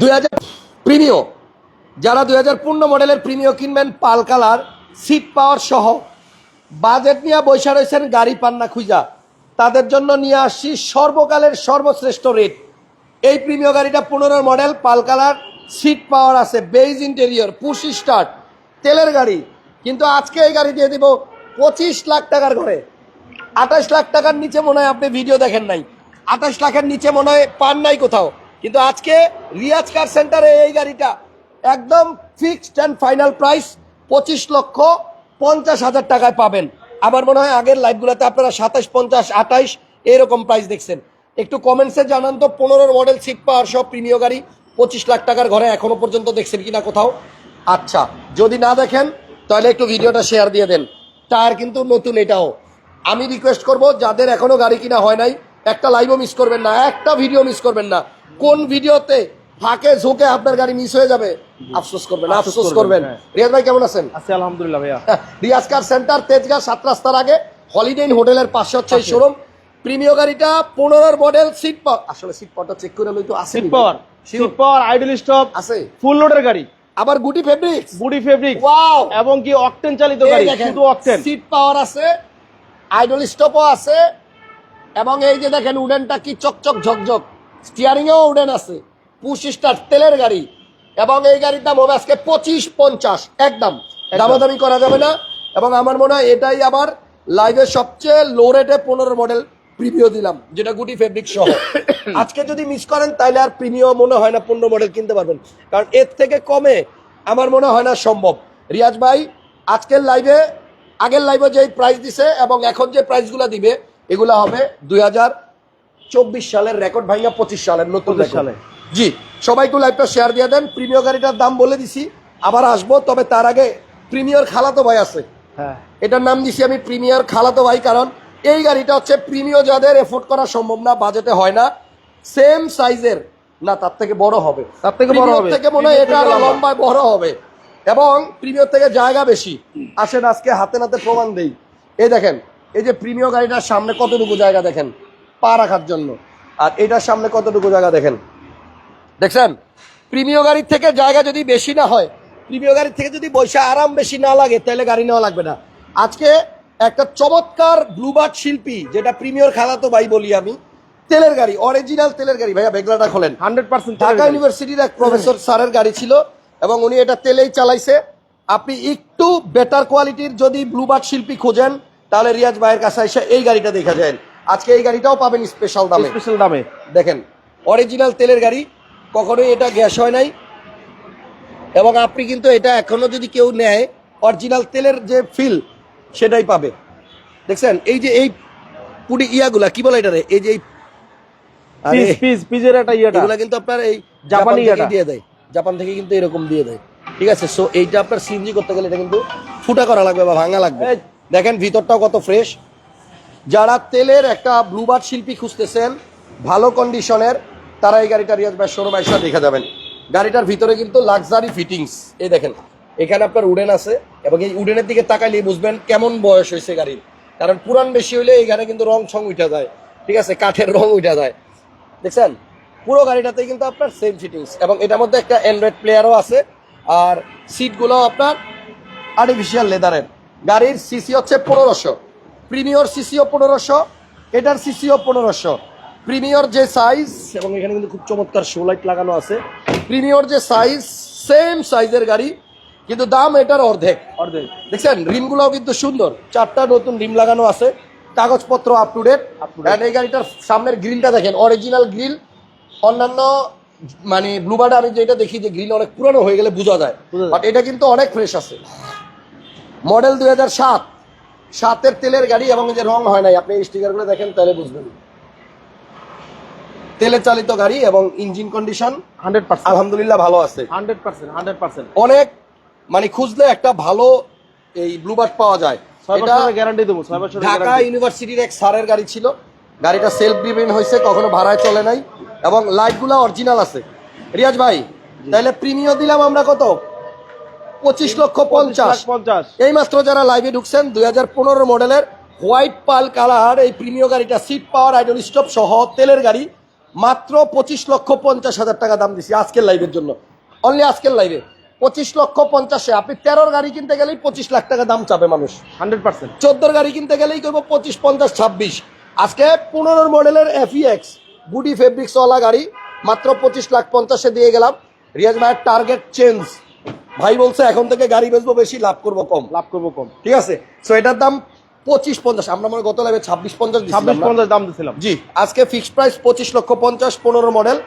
দুই হাজার প্রিমিও, যারা দুই হাজার পূর্ণ মডেলের প্রিমিও কিনবেন পাল কালার সিট পাওয়ার সহ। বাজেট নিয়ে বৈশা রয়েছেন গাড়ি পান্না খুঁজা। তাদের জন্য নিয়ে আসছি সর্বকালের সর্বশ্রেষ্ঠ রেট এই প্রিমিয় গাড়িটা পনেরো মডেল, পাল কালার সিট পাওয়ার আছে বেইজ ইন্টেরিয়র পুশ স্টার্ট তেলের গাড়ি। কিন্তু আজকে এই গাড়ি দিয়ে দিব পঁচিশ লাখ টাকার ঘরে। আঠাশ লাখ টাকার নিচে মনে হয় আপনি ভিডিও দেখেন নাই। আঠাশ লাখের নিচে মনে হয় পান নাই কোথাও। কিন্তু আজকে রিয়াজ কার সেন্টারে এই গাড়িটা একদম ফিক্সড অ্যান্ড ফাইনাল প্রাইস পঁচিশ লক্ষ পঞ্চাশ হাজার টাকায় পাবেন। আমার মনে হয় আগের লাইভগুলোতে আপনারা সাতাশ, পঞ্চাশ আঠাইশ এরকম প্রাইস দেখছেন। একটু কমেন্টসে জানান তো, পনেরোর মডেল সিট পাওয়ার সব প্রিমিয় গাড়ি পঁচিশ লাখ টাকার ঘরে এখনও পর্যন্ত দেখছেন কিনা কোথাও? আচ্ছা যদি না দেখেন, তাহলে একটু ভিডিওটা শেয়ার দিয়ে দেন। টায়ার কিন্তু নতুন এটাও। আমি রিকোয়েস্ট করব, যাদের এখনও গাড়ি কিনা হয় নাই, একটা লাইভও মিস করবেন না, একটা ভিডিও মিস করবেন না। কোন ভিডিওতে ফাঁকে ঝোঁকে আপনার গাড়ি মিস হয়ে যাবে? আফসোস করবেন আফসোস করবেন, হ্যাঁ। রিয়াজ ভাই কেমন আছেন? আছি আলহামদুলিল্লাহ ভাইয়া। রিয়াজ কার সেন্টার তেজগাঁ সাত রাস্তার আগে। হলিডে ইন হোটেলের পাশে হচ্ছে এই শোরুম প্রিমিয় গাড়িটা পনেরোর মডেল সিট পাওয়ার আসলে সিট পাওয়ারটা চেক করে লই তো আছে seat power seat power idle stop আছে। ফুল লোডের গাড়ি। আবার গুটি ফেব্রিক বুডি ফেব্রিক ওয়াও এবং কি অকটেন চালিত গাড়ি শুধু অকটেন সিট পাওয়ার আছে আইডল স্টপও আছে এবং এই যে দেখেন উডেনটা কি চকচক ঝকঝক। স্টিয়ারিং এও উডেন আছে। পুশ স্টার তেলের গাড়ি। এবং এই গাড়ির দাম হবে আজকে পঁচিশ পঞ্চাশ একদম। দামাদামি করা যাবে না। এবং আমার মনে হয় এটাই আবার লাইভের সবচেয়ে লো রেটে পনেরো মডেল প্রিমিও দিলাম। যেটা গুটি ফেব্রিক সহ। আজকে যদি মিস করেন তাহলে আর প্রিমিও মনে হয় না পনেরো মডেল কিনতে পারবেন। কারণ এর থেকে কমে আমার মনে হয় না সম্ভব। রিয়াজ ভাই আজকের লাইভে আগের লাইভে যে প্রাইস দিছে এবং এখন যে প্রাইসগুলো দিবে এগুলো হবে দুই হাজার চব্বিশ সালের রেকর্ড ভাইয়া পঁচিশ সালের নতুন 25 সালে। জি সবাই একটু লাইভটা শেয়ার দিয়ে দেন। প্রিমিয় গাড়িটার দাম বলে দিছি আবার আসব তবে তার আগে প্রিমিয়র খালাতো ভাই আছে। হ্যাঁ। এটার নাম দিছি আমি প্রিমিয়ার খালাতো ভাই কারণ এই গাড়িটা হচ্ছে প্রিমিয় যাদের এফোর্ড করা সম্ভব না বাজেটে হয় না। সেম সাইজের না তার থেকে বড় হবে। তার থেকে বড় হবে। থেকে মনে হয় এটা। লম্বায় বড় হবে। এবং প্রিমিয়র থেকে জায়গা বেশি। আসেন আজকে হাতে নাতে প্রমাণ দেই। এই দেখেন এই যে প্রিমিয় গাড়িটার সামনে কতটুকু জায়গা দেখেন? পা রাখার জন্য। আর এটার সামনে কতটুকু জায়গা দেখেন? দেখছেন? প্রিমিয় গাড়ির থেকে জায়গা যদি বেশি না হয় প্রিমিয় গাড়ির থেকে যদি বৈশা আরাম বেশি না লাগে তাহলে গাড়ি নেওয়া লাগবে না। আজকে একটা চমৎকার ব্লুবার্ড শিল্পী যেটা প্রিমিয়র খালাতো ভাই বলি আমি তেলের গাড়ি অরিজিনাল তেলের গাড়ি ভাইয়া বেগলাটা খোলেন। হান্ড্রেড পার্সেন্ট ঢাকা ইউনিভার্সিটির এক প্রফেসর স্যারের গাড়ি ছিল এবং উনি এটা তেলেই চালাইছে। আপনি একটু বেটার কোয়ালিটির যদি ব্লুবার্ড শিল্পী খোঁজেন তাহলে রিয়াজ ভাইয়ের কাছে এসে এই গাড়িটা দেখা যায়। আজকে এই গাড়িটাও পাবেন স্পেশাল দামে। স্পেশাল দামে। দেখেন অরিজিনাল তেলের গাড়ি কখনোই এটা গ্যাস হয় নাই। এবং আপনি কিন্তু এটা এখনও যদি কেউ নেয় অরিজিনাল তেলের যে ফিল সেটাই পাবে। দেখছেন এই যে এই পুরি ইয়াগুলা কি বলে এটা রে এই যে এই পিস পিস পিসের একটা ইয়েটা। এগুলা কিন্তু আপনার এই জাপানি জাপান থেকে দিয়ে দেয়। জাপান থেকে কিন্তু এরকম দিয়ে দেয়। ঠিক আছে সো এইটা আপনার সিএনজি করতে গেলে এটা কিন্তু ফুটা করা লাগবে বা ভাঙা লাগবে। দেখেন ভিতরটাও কত ফ্রেশ যারা তেলের একটা ব্লুবার্ড শিল্পী খুঁজতেছেন, ভালো কন্ডিশনের তারা এই গাড়িটা রিয়াজ ভাই শোরুম আইসা দেখে যাবেন। গাড়িটার ভিতরে কিন্তু লাক্সারি ফিটিংস এই দেখেন, এখানে আপনার উডেন আছে এবং এই উডেনের দিকে তাকাইলে বুঝবেন কেমন বয়স হয়েছে গাড়ির। কারণ পুরান বেশি হইলে এখানে কিন্তু রং ছং উঠা যায়। ঠিক আছে, কাঠের রং উঠা যায়। দেখছেন? পুরো গাড়িটাতে কিন্তু আপনার সেম ফিটিংস এবং এটার মধ্যে একটা অ্যান্ড্রয়েড প্লেয়ারও আছে। আর সিটগুলো আপনার আর্টিফিশিয়াল লেদারের গাড়ির সিসি হচ্ছে পনেরোশো। প্রিমিয়র সিসিও পনেরোশো এটার সিসিও পনেরোশো। প্রিমিয়র যে সাইজ এবং এখানে কিন্তু খুব চমৎকার শো লাইট লাগানো আছে। প্রিমিয়র যে সাইজ সেম সাইজের গাড়ি কিন্তু দাম এটার অর্ধেক। অর্ধেক। দেখছেন রিমগুলোও কিন্তু সুন্দর। চারটা নতুন রিম লাগানো আছে কাগজপত্র আপ টু ডেট. এই গাড়িটার সামনের গ্রিলটা দেখেন অরিজিনাল গ্রিল অন্যান্য মানে ব্লুবার্ডে আমি যেটা দেখি যে গ্রিল অনেক পুরনো হয়ে গেলে বোঝা যায়। বোঝা যায়। বাট এটা কিন্তু অনেক ফ্রেশ আছে। মডেল দুই হাজার সাত। সাতের তেলের গাড়ি এবং যে রং হয় নাই আপনি এই স্টিকারগুলো দেখেন তাহলে বুঝবেন। তেলে চালিত গাড়ি এবং ইঞ্জিন কন্ডিশন হান্ড্রেড পার্সেন্ট। আলহামদুলিল্লাহ ভালো আছে। Hundred percent hundred percent. অনেক মানে খুঁজলে একটা ভালো এই ব্লুবার্ড পাওয়া যায়। এটা গ্যারান্টি দেবো ছয় ঢাকা ইউনিভার্সিটির এক স্যারের গাড়ি ছিল। গাড়িটা সেলফ ড্রিভেন হয়েছে কখনো ভাড়ায় চলে নাই। এবং লাইটগুলো অরিজিনাল আছে। রিয়াজ ভাই তাহলে প্রিমিয় দিলাম আমরা কত? পঁচিশ লক্ষ পঞ্চাশ। পঞ্চাশ। এই মাত্র যারা লাইভে ঢুকছেন দুই হাজার পনেরো মডেলের হোয়াইট পাল কালার এই প্রিমিয় গাড়িটা সিট পাওয়ার আইডল স্টপ সহ তেলের গাড়ি মাত্র পঁচিশ লক্ষ পঞ্চাশ হাজার টাকা দাম দিছি আজকের লাইভের জন্য। অনলি আজকের লাইভে পঁচিশ লক্ষ পঞ্চাশে। আপনি তেরোর গাড়ি কিনতে গেলেই পঁচিশ লাখ টাকা দাম চাবে মানুষ। Hundred percent. চোদ্দোর গাড়ি কিনতে গেলেই করব পঁচিশ পঞ্চাশ ছাব্বিশ। আজকে পনেরোর মডেলের এফিএক্স গুডি ফেব্রিক্সওয়ালা গাড়ি মাত্র পঁচিশ লাখ পঞ্চাশে দিয়ে গেলাম। রিয়াজ ভাইয়ের টার্গেট চেঞ্জ ভাই বলছে এখন থেকে গাড়ি বেচবো বেশি লাভ করব কম। লাভ করব কম। ঠিক আছে? সো এটার দাম পঁচিশ পঞ্চাশ। আমরা মনে গত লাইভে ছাব্বিশ পঞ্চাশ ছাব্বিশ পঞ্চাশ দাম দিছিলাম। জি আজকে ফিক্সড প্রাইস পঁচিশ লক্ষ পঞ্চাশ পনেরো মডেল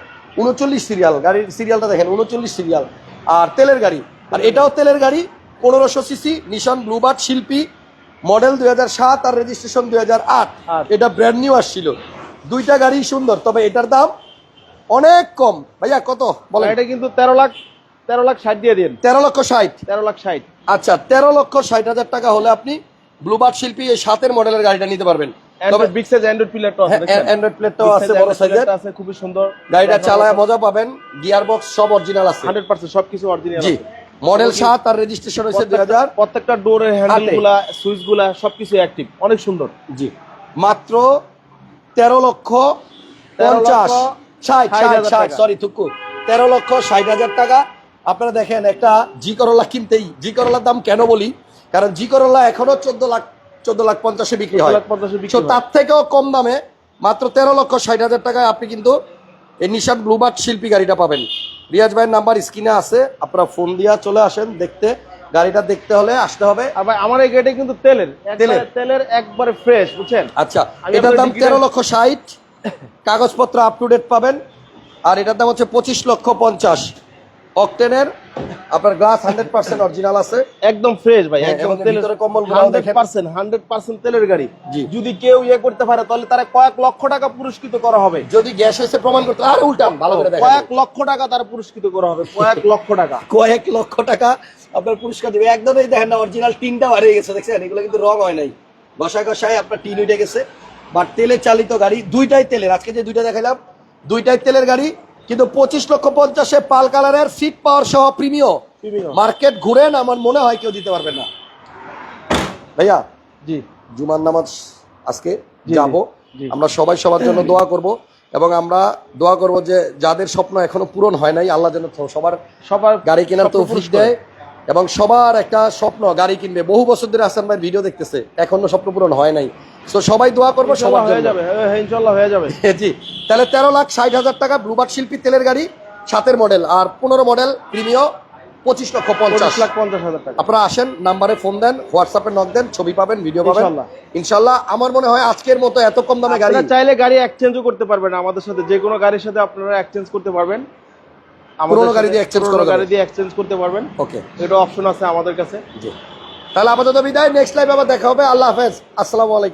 উনচল্লিশ সিরিয়াল গাড়ির সিরিয়ালটা দেখেন উনচল্লিশ সিরিয়াল আর তেলের গাড়ি। আর এটাও তেলের গাড়ি পনেরোশো CC Nissan Bluebird Sylphy model দুই হাজার সাত আর রেজিস্ট্রেশন দুই হাজার আট। আট। এটা ব্র্যান্ড নিউ আসছিল। দুইটা গাড়ি সুন্দর তবে এটার দাম অনেক কম। ভাইয়া কত? বলেন। এটা কিন্তু তেরো লাখ তেরো লাখ ষাট দিয়ে দিন। তেরো লক্ষ ষাট। তেরো লাখ ষাট। আচ্ছা তেরো লক্ষ ষাট হাজার টাকা হলে আপনি ব্লুবার্ড শিল্পী এই সাতের মডেলের গাড়িটা নিতে পারবেন। তবে বিগ সাইজ অ্যান্ড্রয়েড পিলারটা আছে অ্যান্ড্রয়েড প্লেটটাও আছে বড় সাইজের। আছে খুবই সুন্দর। গাড়িটা চালায় মজা পাবেন গিয়ার বক্স সব অরিজিনাল আছে। হান্ড্রেড পার্সেন্ট সবকিছু অরিজিনাল জি মডেল সাত আর রেজিস্ট্রেশন হয়েছে দুই হাজার প্রত্যেকটা ডোরের হ্যান্ডেলগুলা সুইচ সবকিছু অ্যাক্টিভ অনেক সুন্দর। জি মাত্র তেরো লক্ষ 13 লক্ষ ষাট 60 ষাট হাজার ষাট টাকা। সরি থুকু। তেরো লক্ষ ষাট হাজার টাকা। আপনারা দেখেন একটা জি করলা কিনতেই জি করলার দাম কেন বলি? কারণ জি করলা এখনও চোদ্দ লাখ চোদ্দ লাখ পঞ্চাশে বিক্রি হয়। 14 লাখ 50 এ বিক্রি So। তার থেকেও কম দামে মাত্র তেরো লক্ষ ষাট হাজার টাকায় আপনি কিন্তু এই নিশান ব্লুবার্ড শিল্পী গাড়িটা পাবেন। রিয়াজ ভাইয়ের নাম্বার স্ক্রিনে আছে আপনারা ফোন দিয়া চলে আসেন দেখতে। গাড়িটা দেখতে হলে আসতে হবে। আমার এই গাড়িটা কিন্তু তেলের। তেলের। তেলের? তেলের একবারে ফ্রেশ বুঝছেন? আচ্ছা এটার দাম তেরো লক্ষ ষাট। কাগজপত্র আপ টু ডেট পাবেন। আর এটার দাম হচ্ছে পঁচিশ লক্ষ পঞ্চাশ। অকটেনের আপনার গ্লাস হান্ড্রেড পার্সেন্ট অরিজিনাল আছে। একদম ফ্রেশ ভাই একদম তেলের। পার্সেন্ট হান্ড্রেড পার্সেন্ট তেলের গাড়ি। যদি কেউ ইয়ে করতে পারে তাহলে তারা কয়েক লক্ষ টাকা পুরস্কৃত করা হবে। যদি গ্যাস হয়েছে প্রমাণ করতে আর উল্টান ভালো করে দেখেন কয়েক লক্ষ টাকা তারা পুরস্কৃত করা হবে কয়েক লক্ষ টাকা। কয়েক লক্ষ টাকা আপনার পুরস্কার দেবে। একদম এই দেখেন না অরিজিনাল টিনটা হারিয়ে গেছে দেখছেন? এগুলো কিন্তু রং হয় নাই। ঘষায় ঘষায় আপনার টিন উঠে গেছে। বাট তেলের চালিত গাড়ি দুইটাই তেলের। আজকে যে দুইটা দেখালাম দুইটাই তেলের গাড়ি কিন্তু পঁচিশ লক্ষ পঞ্চাশে পাল কালারের সিট পাওয়ার সহ প্রিমিয়। মার্কেট ঘুরেন আমার মনে হয় কেউ দিতে পারবে না। ভাইয়া জি। জুমার নামাজ আজকে যাব। আমরা সবাই সবার জন্য দোয়া করব এবং আমরা দোয়া করব যে যাদের স্বপ্ন এখনও পূরণ হয় নাই আল্লাহ যেন সবার সবার গাড়ি কেনার স্বপ্ন তৌফিক দেয় এবং সবার একটা স্বপ্ন গাড়ি কিনবে। বহু বছর ধরে আসান ভাই ভিডিও দেখতেছে এখনও স্বপ্ন পূরণ হয় নাই। তো সবাই দোয়া করব সবার হয়ে যাবে ইনশাল্লাহ হয়ে যাবে। জি তাহলে তেরো লাখ ষাট হাজার টাকা ব্লুবার্ড শিল্পী তেলের গাড়ি সাতের মডেল আর পনেরো মডেল প্রিমিয় পঁচিশ লক্ষ পঞ্চাশ। লাখ পঞ্চাশ হাজার টাকা। আপনারা আসেন নাম্বারে ফোন দেন হোয়াটসঅ্যাপে নক দেন ছবি পাবেন ভিডিও পাবেন। ইনশাল্লাহ। আমার মনে হয় আজকের মতো এত কম দামে গাড়ি। চাইলে গাড়ি এক্সচেঞ্জও করতে পারবেন আমাদের সাথে যে কোনো গাড়ির সাথে আপনারা এক্সচেঞ্জ করতে পারবেন। পুরোনো গাড়ি দিয়ে পুরোনো করা গাড়ি দিয়ে এক্সচেঞ্জ করতে পারবেন। ওকে এটা অপশন আছে আমাদের কাছে। জি। তাহলে আপাতত বিদায় নেক্সট লাইভ আবার দেখা হবে। আল্লাহ হাফেজ। আসসালামু আলাইকুম।